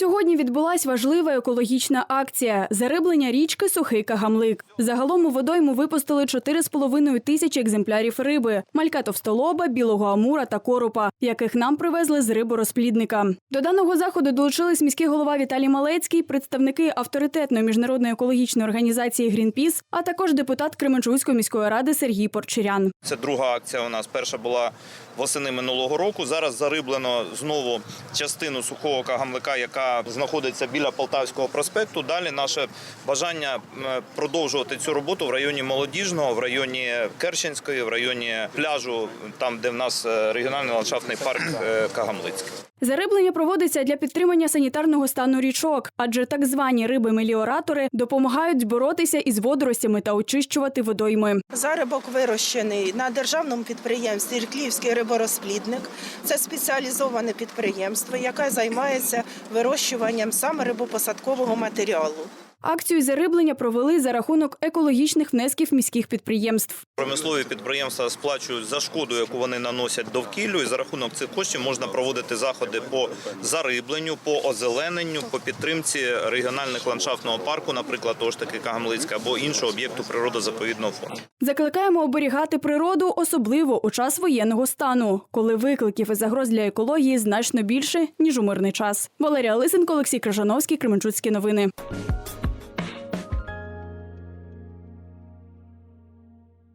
Сьогодні відбулась важлива екологічна акція зариблення річки Сухий Кагамлик. Загалом у водойму випустили 4,5 тисячі екземплярів риби, малька товстолоба, білого амура та коропа, яких нам привезли з риборозплідника. До даного заходу долучились міський голова Віталій Малецький, представники авторитетної міжнародної екологічної організації Грінпіс, а також депутат Кременчуцької міської ради Сергій Порчерян. Це друга акція у нас. Перша була восени минулого року. Зараз зариблено знову частину сухого кагамлика, яка знаходиться біля Полтавського проспекту. Далі наше бажання продовжувати цю роботу в районі Молодіжного, в районі Керченської, в районі пляжу, там де в нас е, регіональний ландшафтний парк е, Кагамлицький. Зариблення проводиться для підтримання санітарного стану річок, адже так звані риби-меліоратори допомагають боротися із водоростями та очищувати водойми. Зарибок вирощений на державному підприємстві Ірклівський риборозплідник. Це спеціалізоване підприємство, яке займається вирощуванням саме рибопосадкового матеріалу. Акцію зариблення провели за рахунок екологічних внесків міських підприємств. Промислові підприємства сплачують за шкоду, яку вони наносять довкіллю, і за рахунок цих коштів можна проводити заходи по зарибленню, по озелененню, по підтримці регіональних ландшафтного парку, наприклад, того ж таки Кагамлицька, або іншого об'єкту природозаповідного фонду. Закликаємо оберігати природу, особливо у час воєнного стану, коли викликів і загроз для екології значно більше ніж у мирний час. Валерія Лисенко, Олексій Крижановський, Кременчуцькі новини.